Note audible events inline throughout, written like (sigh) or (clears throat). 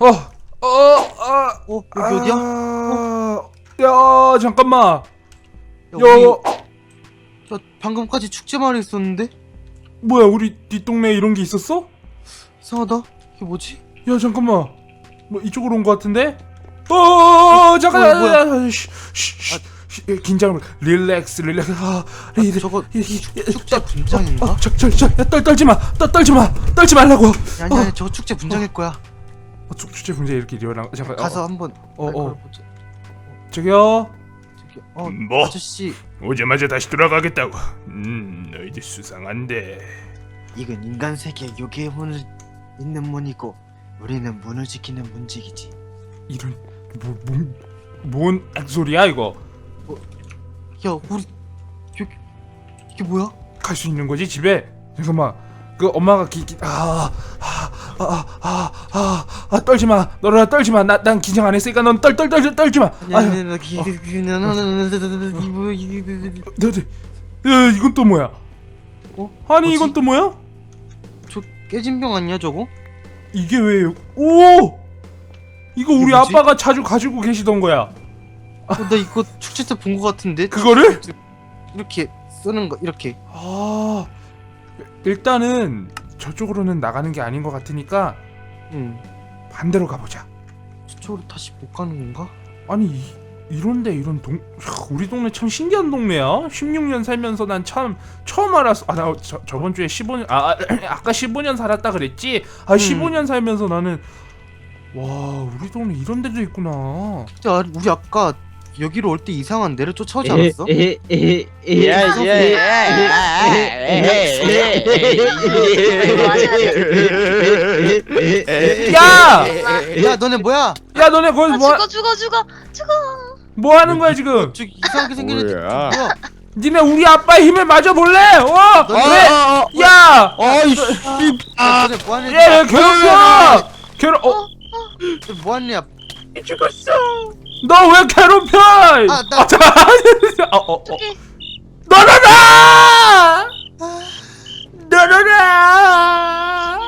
어, 어, 아, 어 여기 어디야? 아, 야, 잠깐만. 야, 야, 우리 야, 방금까지 축제 마을에 있었는데 뭐야, 우리 뒷동네에 이런 게 있었어? 이상하다. 이게 뭐지? 야, 잠깐만. 뭐 이쪽으로 온 것 같은데? 어, 잠깐, 뭐야, 뭐야? 야, 야, 쉬, 쉬, 쉬, 쉬, 긴장을, 릴렉스, 릴렉스. 아, 리, 저거 이- 축- 축제 분장인가? 어, 저, 저, 저, 야, 떨, 떨지 마, 떨, 떨지 마, 떨지 말라고. 야, 아니 아니 저거 축제 분장일 거야. 어, 축- 축제 분제 이렇게 리얼한, 잠깐, 가서 어, 한번 어, 알 어. 저기요. 저기 어뭐 아저씨 오자마자 다시 돌아가겠다고. 음 너희들 수상한데. 이건 인간 세계 요괴의 문을 있는 문이고 우리는 문을 지키는 문직이지. 이런, 뭐, 뭔, 뭔 소리야 이거? 야 우리 여기 이게 뭐야? 갈 수 있는 거지 집에? 잠깐만 그 엄마가 기, 기 아, 아, 아, 아, 아, 아, 떨지 마, 너라 떨지 마. 나, 난 긴장 안 했으니까 넌 떨, 떨, 떨, 떨지 마. 아니 아유, 뭐 너, 너, 야, 이건 또 뭐야? 어? 아니 뭐지? 이건 또 뭐야? 저 깨진 병 아니야 저거? 이게 왜? 오, 이거 우리 뭐지? 아빠가 자주 가지고 계시던 거야. 어, 나 이거 축제 때 본 거 같은데 그거를? 이렇게 쓰는 거 이렇게 아, 일단은 저쪽으로는 나가는 게 아닌 것 같으니까 응 반대로 가보자. 저쪽으로 다시 못 가는 건가? 아니 이, 이런데 이런 동 야, 우리 동네 참 신기한 동네야. 16년 살면서 난 참 처음 알았어. 아 나 저번 주에 15년 아 아, (clears throat) 아까 15년 살았다 그랬지. 아 음. 15년 살면서 나는 와 우리 동네 이런 데도 있구나. 근데 아, 우리 아까 여기로 올 때 이상한 내를 쫓아오지 않았어? 야, 야 너네 뭐야? 야 너네 거기 아, 뭐, 죽어 죽어 죽어 죽어 뭐 하는 거야 지금? 저 이상하게 생긴 애들 뭐야? 뭐야? 니네 우리 아빠의 힘을 마저 볼래? 어? 그래? 야, 아이씨. 야, 너네 뭐하는 얘왜 괴롭혀? 괴롭, 어? 뭐하는 애야? 너 왜 괴롭혀? 아, 나- 아, 자, 어, 어, 어. 너너라! 너너라!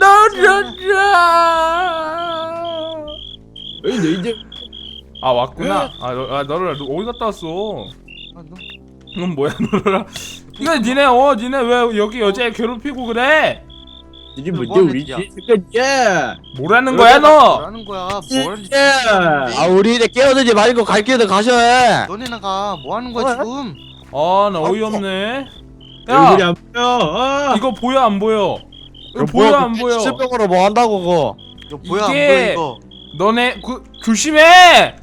너너라! 왜 너희들 아 왔구나. 아, 너, 아 너너라 너 어디 갔다 왔어? 아, 너 이건 뭐야 너너라? 이거 니네 어 니네 왜 여기 여자애 괴롭히고 그래? 이게 뭐 뭔데 우리 하는 집 새끼야. 뭐라는 거야 너? 뭐라는 거야? 뭐하는 아 우리 이제 깨어들지 말고 갈 길을 가셔. 너네 나가 뭐 하는 거야 지금? 아나 어이없네. 얼굴이 야안 보여. 어. 이거 보여 안 보여? 이거 그럼 보여 안 보여? 실병으로 뭐 한다고 그거. 이거 뭐야 안 보여 이거? 너네 그 조심해.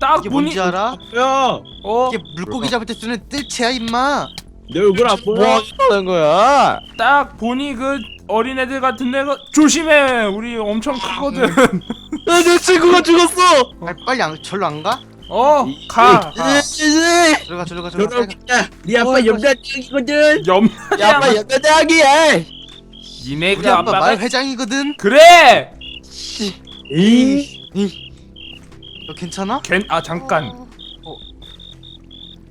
딱 이게 보니 뭔지 알아? 야, 어 이게 물고기 잡을 때 쓰는 뜰채야 임마. 내 얼굴 안 보여. 뭐 하는 거야? 딱 보니 그 어린애들 같은 데가 조심해 우리 엄청 크거든 야, 내 친구가 죽었어. 아, 빨리 안, 절로 안 가? 어가 가. 들어가 들어가 들어가. 저런 빨리 가. 네 아빠 염자장이거든. 염 야, 아빠 (laughs) 염자장이야. 니네 우리 그 아빠 아빠가 회장이거든. 그래 이. 너 괜찮아? 걘아 잠깐 어,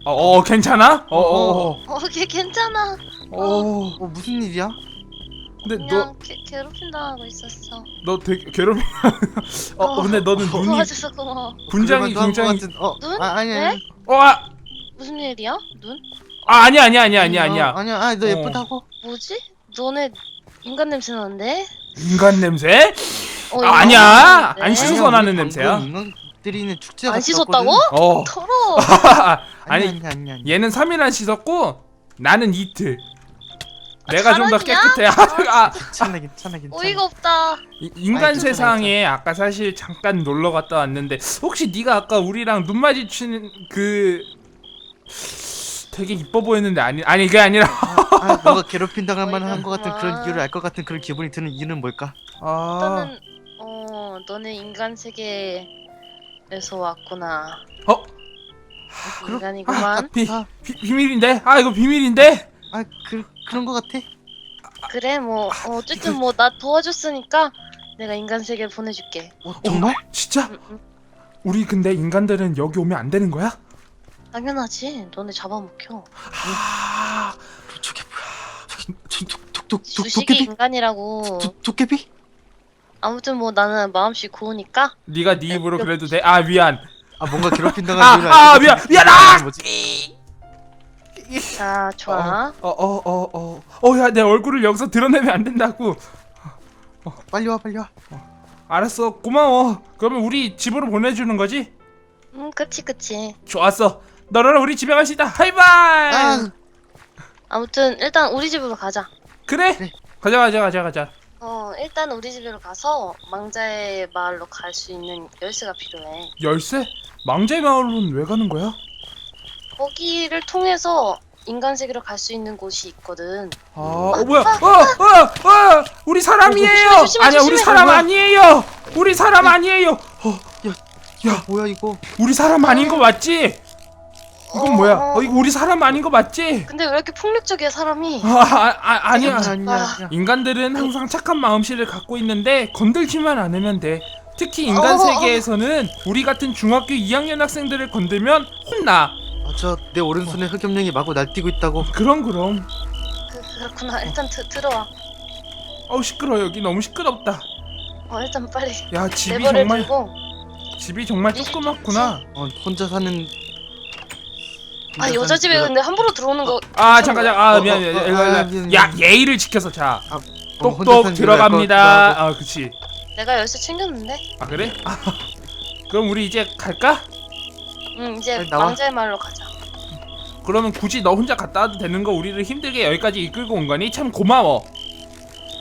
어, 어 괜찮아 어어어 어, 걔 괜찮아. 어, 어 무슨 일이야? 근데 그냥 게, 괴롭힌다고 있었어. 너너 되게 괴롭히 (laughs) 어 근데 너는 눈이 도와줘서 고마워. 분장이 그래도 한것 굉장히 같은- 어 눈? 아, 아니야 네? 아니야. 어아 무슨 일이야? 눈? 아, 아니야 아니야 아니야 아니야 아니야 어, 아니야 아니 너 어. 예쁘다고. 뭐지? 너네 인간 냄새 나는데? 인간 냄새 어, 아, 인간 아니야. 냄새 안 나는데? 씻어서 아니야, 나는 우리 냄새야. 방금 있는 축제 안 씻었다고? 어 더러워. (laughs) 아니 아니 아니 아니 아니. 얘는 3일 안 씻었고 나는 이틀 내가 좀 더 잘하냐? 깨끗해 (laughs) 아, 괜찮아 괜찮아 괜찮아. 어이가 없다. 이- 인간 세상에 아까 사실 잠깐 놀러 갔다 왔는데 혹시 네가 아까 우리랑 눈 마주치는 그 되게 이뻐 보였는데 아니 아니 그게 아니라 아, 뭔가 괴롭힌 당할 어이가 만한 것 같은 그런 없구나. 이유를 알 것 같은 그런 기분이 드는 이유는 뭘까? 아 일단은 어 너네 인간 세계에서 왔구나. 어? 인간이구만. 비, 아. 비 비밀인데 아 이거 비밀인데 아 그 그런 것 같아. 그래 뭐 어, 어쨌든 뭐 나 도와줬으니까 내가 인간 세계를 보내줄게. 어, 정말? 진짜 응, 응. 우리 근데 인간들은 여기 오면 안 되는 거야? 당연하지. 너네 잡아먹혀. 아 저게 뭐야? 저기 저, 도, 도, 도, 도, 주식이 도깨비? 인간이라고. 도, 도깨비? 아무튼 뭐 나는 마음씨 고우니까 네가 네 입으로 그래도 돼? 아 미안 아 뭔가 괴롭힌다는 아, 줄 아, 미안, 그 미안, 아! 뭐지? 자 좋아. 어어어어어야 내 얼굴을 여기서 드러내면 안 된다고. 빨리 와 빨리 와. 알았어. 고마워. 그러면 우리 집으로 보내주는 거지? 음 그치 그치. 좋았어. 너랑 우리 집에 갈 수 있다. 하이바이! 아, 아무튼 일단 우리 집으로 가자. 그래? 그래. 가자 가자 가자 가자. 어 일단 우리 집으로 가서 망자의 마을로 갈 수 있는 열쇠가 필요해. 열쇠? 망자의 마을로는 왜 가는 거야? 거기를 통해서 인간 세계로 갈 수 있는 곳이 있거든 아, 어 뭐야? 어, 어, 어, 우리 사람이에요. 조심해, 조심해, 아니야, 우리 조심해. 사람 뭐야? 아니에요. 우리 사람 아니에요. 어, 야 뭐야 이거 우리 사람 아닌 거 맞지? 이건 어, 뭐야? 어. 어, 이거 우리 사람 아닌 거 맞지? 근데 왜 이렇게 폭력적이야 사람이 아, 아, 아 아니야. 아니야 아니야 아니야 인간들은 항상 착한 마음씨를 갖고 있는데 건들지만 않으면 돼. 특히 인간 어, 어, 어. 세계에서는 우리 같은 중학교 2학년 학생들을 건들면 혼나. 맞아 내 오른손에 흑염룡이 마구 날뛰고 있다고 그럼 그럼. 그, 그렇구나 일단 드, 들어와 어우 시끄러. 여기 너무 시끄럽다. 어 일단 빨리 야 집이 레버를 정말 들고 집이 정말 조그맣구나. 어 혼자 사는 아 혼자 여자 사는 집에 근데 함부로 들어오는 거 아 잠깐 잠깐 아 어, 미안 어, 미안 어, 일로, 아, 일로. 미안, 야 미안. 예의를 지켜서 자 어, 혼자 똑똑 사는 들어갑니다 하고. 아 그치 내가 열쇠 챙겼는데 아 그래 (laughs) 그럼 우리 이제 갈까 응 이제 빨리 나와. 망자의 마을로 가자. 그러면 굳이 너 혼자 갔다 와도 되는 거 우리를 힘들게 여기까지 이끌고 온 거니? 참 고마워.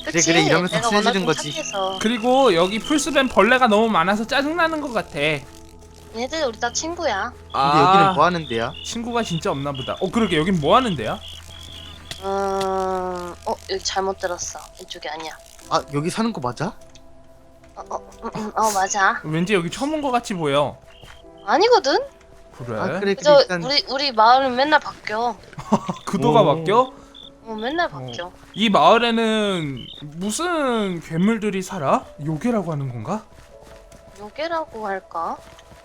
그치? 그래, 이러면서 내가 친해지는 좀 거지. 착해서. 그리고 여기 풀숲엔 벌레가 너무 많아서 짜증나는 것 같아. 얘네들 우리 다 친구야. 근데 여기는 뭐 하는 데야? 친구가 진짜 없나 보다. 어 그러게. 여긴 뭐 하는 데야? 음... 어 여기 잘못 들었어. 이쪽이 아니야. 아 여기 사는 거 맞아? 어, 어, 음, 음, 어 맞아. 왠지 여기 처음 온 것 같이 보여. 아니거든 그래, 아 그래 그래 그저 일단 우리 우리 마을은 맨날 바뀌어. (laughs) 구도가 오. 바뀌어? 어 맨날 바뀌어. 이 마을에는 무슨 괴물들이 살아? 요괴라고 하는 건가? 요괴라고 할까?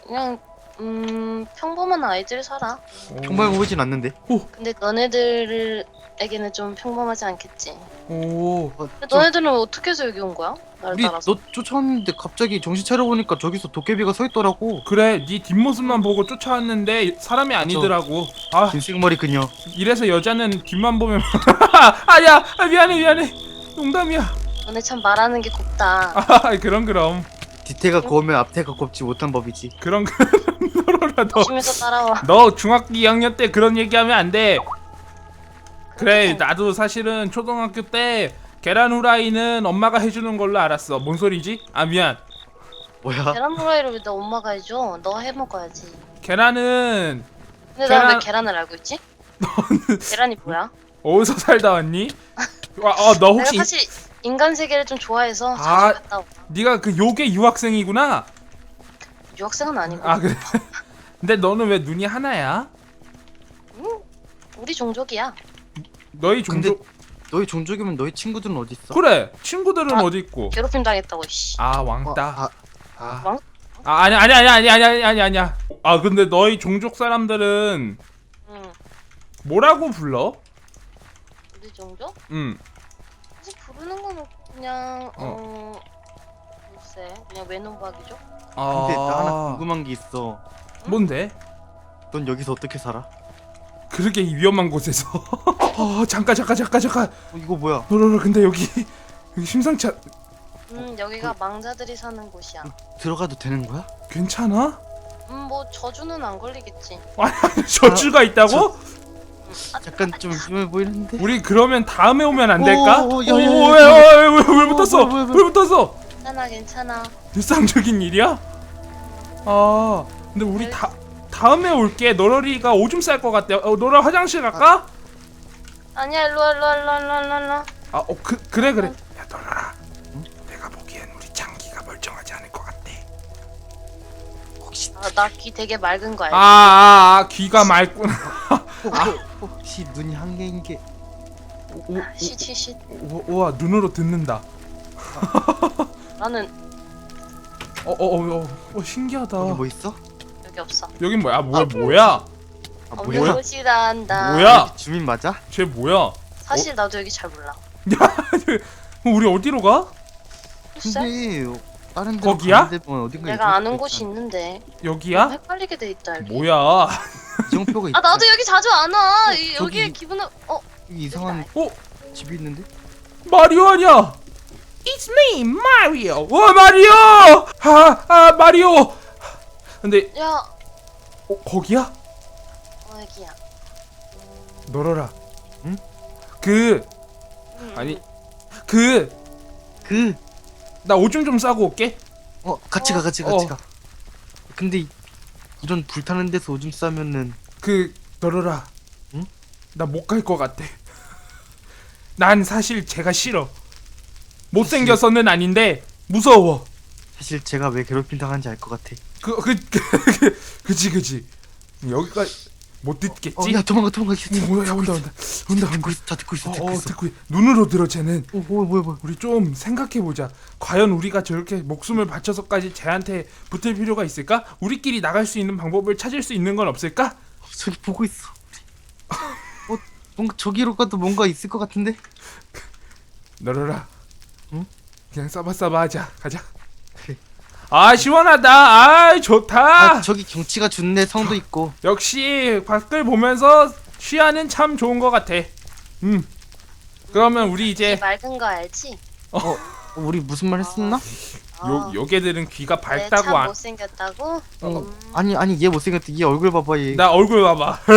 그냥 음 평범한 아이들 살아. 평범해 보이진 않는데? 근데 너네들에게는 좀 평범하지 않겠지. 오. 어, 근데 너네들은 어떻게 해서 여기 온 거야? 나를 우리 따라서. 너 쫓아왔는데 갑자기 정신 차려보니까 저기서 도깨비가 서 있더라고. 그래 네 뒷모습만 보고 쫓아왔는데 사람이 아니더라고. 아. 긴생머리 그녀. 이래서 여자는 뒷만 보면 (laughs) 아야 아, 미안해 미안해. 농담이야. 너네 참 말하는 게 곱다. 아 그럼 그럼. 뒤태가 고우면 앞태가 곱지 못한 법이지. 그 럼 너로라 너, 조심해서 따라와 (laughs) 너 중학교 2학년 때 그런 얘기하면 안 돼 그래 그렇게 나도 사실은 초등학교 때 계란 후라이는 엄마가 해주는 걸로 알았어 뭔 소리지? 아 미안 뭐야 계란 후라이를 왜너 엄마가 해줘? 너가 해 먹어야지 계란은 근데 나 왜 계란- 계란을 알고 있지? 계란이 뭐야? 어디서 살다 왔니? (laughs) 와, 어, 너 혹시 내가 사실 인간 세계를 좀 좋아해서 아. 자주 갔다 오 네가 그 요괴 유학생이구나 유학생은 아니고 아 그래 근데 너는 왜 눈이 하나야? 음, 우리 종족이야 너희 종족 너희 종족이면 너희 친구들은 어디 있어? 그래 친구들은 아. 어디 있고 괴롭힘 당했다고 씨아 어, 왕따 아, 아, 왕? 아 아니 아니 아니 아니 아니 아니 아니 아니야 아 근데 너희 종족 사람들은 응 뭐라고 불러? 우리 종족? 음 사실 부르는 건 없고 그냥 어 글쎄 그냥 외눈박이죠? 아, 근데 나 하나 궁금한 게 있어 뭔데? 넌 여기서 어떻게 살아? 그렇게 이 위험한 곳에서 (laughs) 어 잠깐 잠깐 잠깐 잠깐 어, 이거 뭐야 너너너 근데 여기 여기 심상치 않 음 여기가 망자들이 사는 곳이야 들어가도 되는 거야? 괜찮아? 음 뭐 저주는 안 걸리겠지 (laughs) 저주가 있다고? 저- 음, 아, 약간 좀 위험해 보이는데? 우리 그러면 다음에 오면 안 될까? 오, 오, 오, 야, 야, 야, 왜, 야. 왜, 왜, 왜, 왜 어, 붙었어? 왜 붙었어? 괜찮아 괜찮아 일상적인 일이야? 아, 근데 우리 네. 다 다음에 올게. 너러리가 오줌 쌀 것 같대. 어, 너러 화장실 갈까? 아니야 일로와 일로와 일로와 일로와 일로와, 아, 어, 그 그래 그래. 야, 너러라. 내가 보기엔 우리 장기가 멀쩡하지 않을 것 같아. 혹시 아, 나 귀 되게 맑은 거 아, 알지? 아, 아 귀가 맑구나. 어, 혹시 눈이 한 개인 게 오, 오, 오, 오, 와, 눈으로 듣는다. 나는 어, 어, 어, 어, 어 신기하다. 여기 뭐 있어? 여기 없어 여긴 뭐야? 뭐야? 뭐야? 아 없는 뭐야? 곳이란다 뭐야? 주민 맞아? 쟤 뭐야? 사실 나도 여기 잘 몰라 (laughs) 우리 어디로 가? 글쎄 근데 다른 데로 거기야? 가는 데면 어딘가 내가 아는 곳이 있는데 여기야? 헷갈리게 돼 있다 여기. 뭐야? 이정표가 있다. 아 나도 여기 자주 안 와. 이- 저기- 여기에 기분을 어 이상한 어? 집이 있는데? 마리오 아니야? It's me, 마리오. 어, 마리오! 아, 아, 마리오. 근데 야, 어, 거기야? 어 여기야. 너러라. 응? 그 음, 아니 그그나 오줌 좀 싸고 올게. 어 같이 가 같이 가 어. 같이 가. 근데 이- 이런 불타는 데서 오줌 싸면은 그 너러라. 응? 나 못 갈 것 같아. (laughs) 난 사실 제가 싫어. 못생겨서는 아닌데 무서워. 사실 제가 왜 괴롭힘 당한지 알 것 같아. 그 그 그 (laughs) 그지 그지. 여기까지 못 듣겠지? 어 야 도망가 도망가. 어, 뭐야 야, 온다 온다 온다 온다. 듣고 있어 다 듣고 있어 어, 듣고 어 있어. 듣고 있- 눈으로 들어 쟤는. 어 뭐야 뭐야 뭐야. 우리 좀 생각해 보자. 과연 우리가 저렇게 목숨을 바쳐서까지 쟤한테 붙을 필요가 있을까? 우리끼리 나갈 수 있는 방법을 찾을 수 있는 건 없을까? 어, 저기 보고 있어. 어 뭔가 저기로 가도 뭔가 있을 것 같은데? (laughs) 너러라. 응? 그냥 싸바싸바 하자. 가자. 아 시원하다. 아 좋다. 아 저기 경치가 좋네 성도 있고. 역시 밖을 보면서 쉬하는 참 좋은 것 같아. 음. 그러면 우리 이 이제 맑은 거 알지? 어 우리 무슨 말 했었나? 요 요괴들은 귀가 네, 밝다고 참 안. 못생겼다고? 어 음. 아니 아니 얘 못생겼다. 얘 얼굴 봐봐 얘. 나 얼굴 봐봐. (laughs)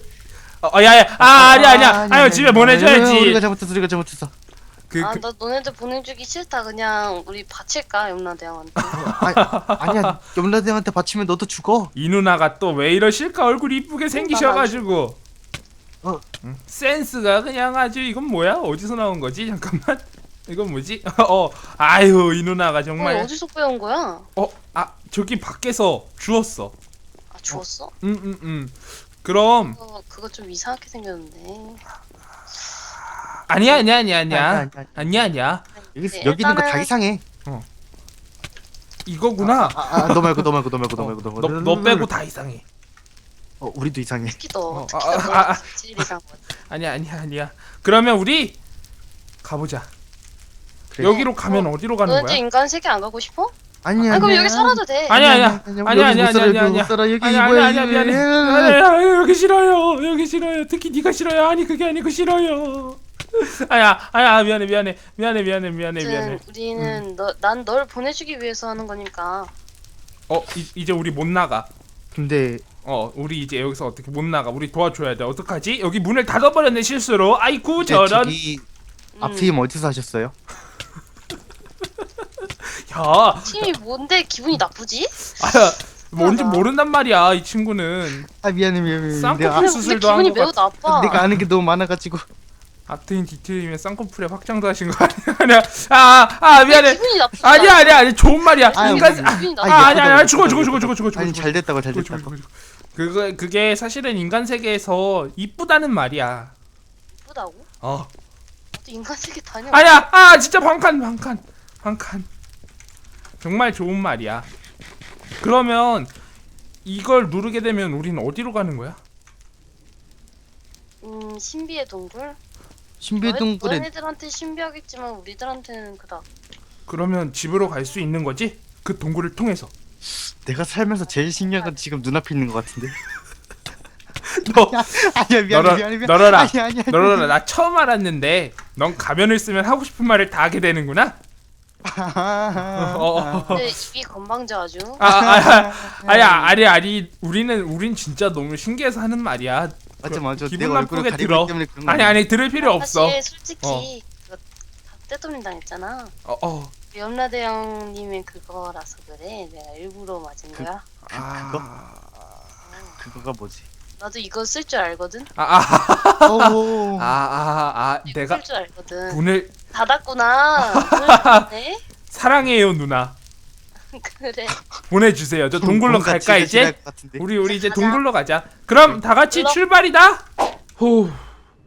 (laughs) 어, 야, 야, 아, 아니야, 아니야, 아유, 집에 우리가 보내줘야지. 잘못했어 우리가 잘못했어. 그, 아, 그, 나 너네들 보내주기 싫다. 그냥 우리 바칠까 염라대 형한테. (laughs) 아, 아니야 염라대한테 받치면 너도 죽어. 이 누나가 또 왜 이러실까? 얼굴 이쁘게 생기셔가지고. 어. 응? 센스가 그냥 아주 이건 뭐야? 어디서 나온 거지? 잠깐만. 이건 뭐지? (laughs) 어, 아유, 이 누나가 어, 정말. 어디서 빼온 거야? 어, 아, 저기 밖에서 주웠어. 아 주웠어? 음, 음, 음. 그럼 그거, 그거 좀 이상하게 생겼는데. 아니야, 아니야, 아니야, 아니야, 아니야, 아니야, 아니야. 아니야, 아니야. 여기 네, 여기 있는 거 다 일단은- 이상해. 이거구나. 아, 아, 너 말고 너 말고 너 말고 너 말고 너 말고. 너, 너 빼고 다 이상해. 어 우리도 이상해. 특히 너, 어, 특히 아, 너 아, 아. 제일 이상한 거. 아니야, 아니야, 아니야. 그러면 우리 가보자. 그래. 여기로 가면 어, 디로 가는 너네들 거야? 인간 세계 안 가고 싶어? 아니야. 아 그럼 여기 살아도 돼. 아니야, 아니야. 아니야 아니야, 아니야, 여기 못 살아, 아니야, 여기 아니야. 못 살아 여기 아니야, 뭐야 아니야, 아니야, 미안해. 아니야, 아니야, 여기 싫어요. 여기 싫어요. 특히 네가 싫어요. 아니 그게 아니고 싫어요. 아야, 아야, 미안해, 미안해, 미안해, 미안해, 미안해, 미안해. 아무튼 우리는 너, 난 널 보내주기 위해서 하는 거니까. 어, 이, 이제 우리 못 나가. 근데 어, 우리 이제 여기서 어떻게 못 나가? 우리 도와줘야 돼. 어떡하지? 여기 문을 닫아버렸네 실수로. 아이쿠 저런. 음. 앞트임 어디서 하셨어요? (laughs) 야, 팀이 뭔데 기분이 나쁘지? 아야, 뭔지 하다. 모른단 말이야. 이 친구는 아 미안해 미안해 미안해. 쌍꺼풀 내가, 근데 수- 수술도 기분이 한것 매우 나빠. 내가 아는 게 너무 많아가지고 아트인 디트임의 쌍꺼풀에 확장도 하신 거 아니야? (laughs) 아니야. 아, 아, 왜 미안해. 기분이 나쁘지? 아니야, 아니야, 아니야. 좋은 말이야. 아유, 인간 아, 기분이 아, 나빠. 아니, 아니야, 아니야. 예쁘다고, 죽어, 죽어, 예쁘다고, 죽어, 죽어, 죽어, 아니 죽어. 잘 됐다고 잘 죽어, 됐다고 죽어, 죽어, 죽어. 그거 그게 사실은 인간 세계에서 이쁘다는 말이야. 예쁘다고? 어. 또 인간 세계 다녀. 아니야. 아, 진짜 반칸, 반칸, 반칸. 정말 좋은 말이야. 그러면 이걸 누르게 되면 우리는 어디로 가는 거야? 음 신비의 동굴. 신비의 동굴에 너네들한테 신비하겠지만 우리들한테는 그다. 그러면 집으로 갈 수 있는 거지? 그 동굴을 통해서. 내가 살면서 제일 신기한 건 지금 눈앞에 있는 것 같은데 (laughs) 너 아니야 미안해 너라- 미안해 미안해 너라라. 아니야 아니야 너라 나 처음 알았는데 넌 가면을 쓰면 하고 싶은 말을 다 하게 되는구나. 아, 어, 어. 근데 입이 건방져 아주. 아, 아, 아, 아니야, 아니, 아니, 우리는, 우린 진짜 너무 신기해서 하는 말이야. 맞아 맞아 기분 내가 얼굴을 나쁘게 들어. 때문에 그런 거 아니, 아니, 들을 필요 없어. 사실 솔직히 그거 다 떼돌림 당했잖아. 어, 어. 염라대 형님의 그거라서 그래. 내가 일부러 맞은 거야. 아, 그거가 뭐지 나도 이거 쓸 줄 알거든. 아, 아, 오 아, 아, 아, 이거 내가 쓸줄 알거든. 분을 닫았구나. (laughs) 네? 사랑해요, 누나. 그래. 보내주세요. 저 동굴로 뭔가 갈까, 지가 이제? 지날 것 같은데. 우리, 우리 이제 가자. 동굴로 가자. 그럼 다 같이 눌러. 출발이다? 후,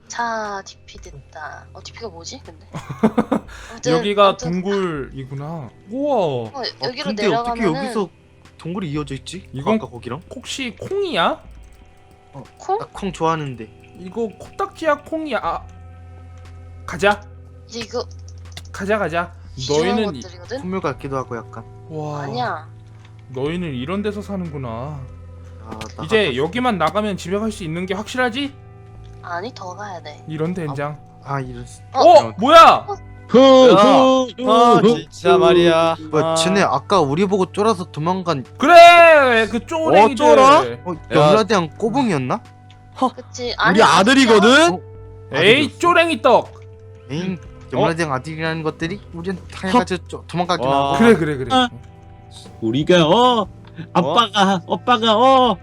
자, DP 됐다. 어, DP가 뭐지? 근데. (laughs) 아무튼, 여기가 아무튼, 동굴이구나. 우와, 어, 아, 여기로 근데 어떻게 내려가면은 여기서 동굴이 이어져 있지? 이건- 아까 거기랑? 혹시 콩이야? 콩? 나콩 좋아하는데 이거 코딱지야, 콩이야? 아, 가자. 이거 가자 가자. 귀중한 너희는 이- 것들이거든. 선물 같기도 하고 약간 와 아니야. 너희는 이런 데서 사는구나. 아, 나 이제 여기만 나가면 집에 갈 수 있는 게 확실하지? 아니 더 가야 돼. 이런 된장. 아 이런 씨. 어? 어, 뭐야? 아 진짜 말이야 뭐 아. 쟤네 아까 우리 보고 쫄아서 도망간 그래 그 쪼랭이들. 쫄아? 어 염라대왕 꼬붕이었나? 그치. 우리 아니야, 아들이거든? 어? 에이 쪼랭이 떡. 에잉 염라대왕 아들이라는 것들이 우리한테 당해가지고 쪼- 도망가긴 와. 하고 그래 그래 그래. 아. 우리가 어 아빠가 오빠가 어어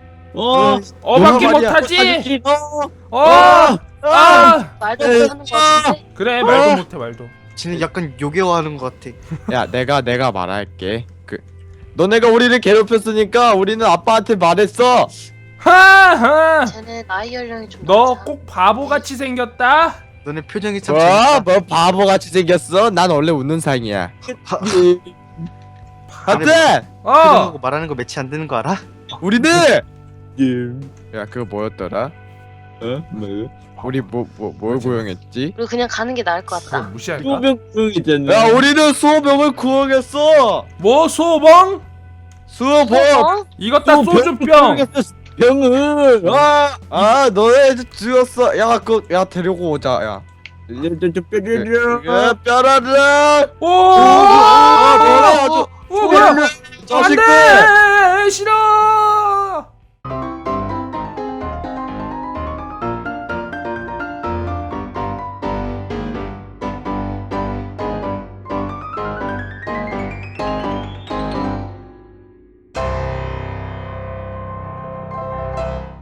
어밖에 못하지. 어 어. 아 말도 에이, 못하는 거 같은데. 그래 말도 못해 말도. 쟤는 약간 요괴화하는 것 같아 야 내가 내가 말할게 그 너네가 우리를 괴롭혔으니까 우리는 아빠한테 말했어 하하. 쟤네 나이 연령이 좀 너 낮아. 꼭 바보같이 생겼다. 너네 표정이 참 뭐? 재밌다 뭐 바보같이 생겼어? 난 원래 웃는 상이야 하- 하여튼 어. 표정하고 말하는 거 매치 안 되는 거 알아? 우리는 야 그거 뭐였더라? 어? 뭐? 우리 뭐 뭐뭘 고용했지? 우리 그냥 가는 게 나을 것 그거 같다. 무시할까? 소병증이잖아. 야 우리는 수호병을 구하겠어 뭐 소봉? 수호병 어? 이것 다 소주병. 병을. 아, 아 너네 죽었어 야 그 야 데리고 오자 야저 뼈를. 야, 뼈라를 오. 아, 뭐야, 오 뭐야? 자식들 안돼 싫어.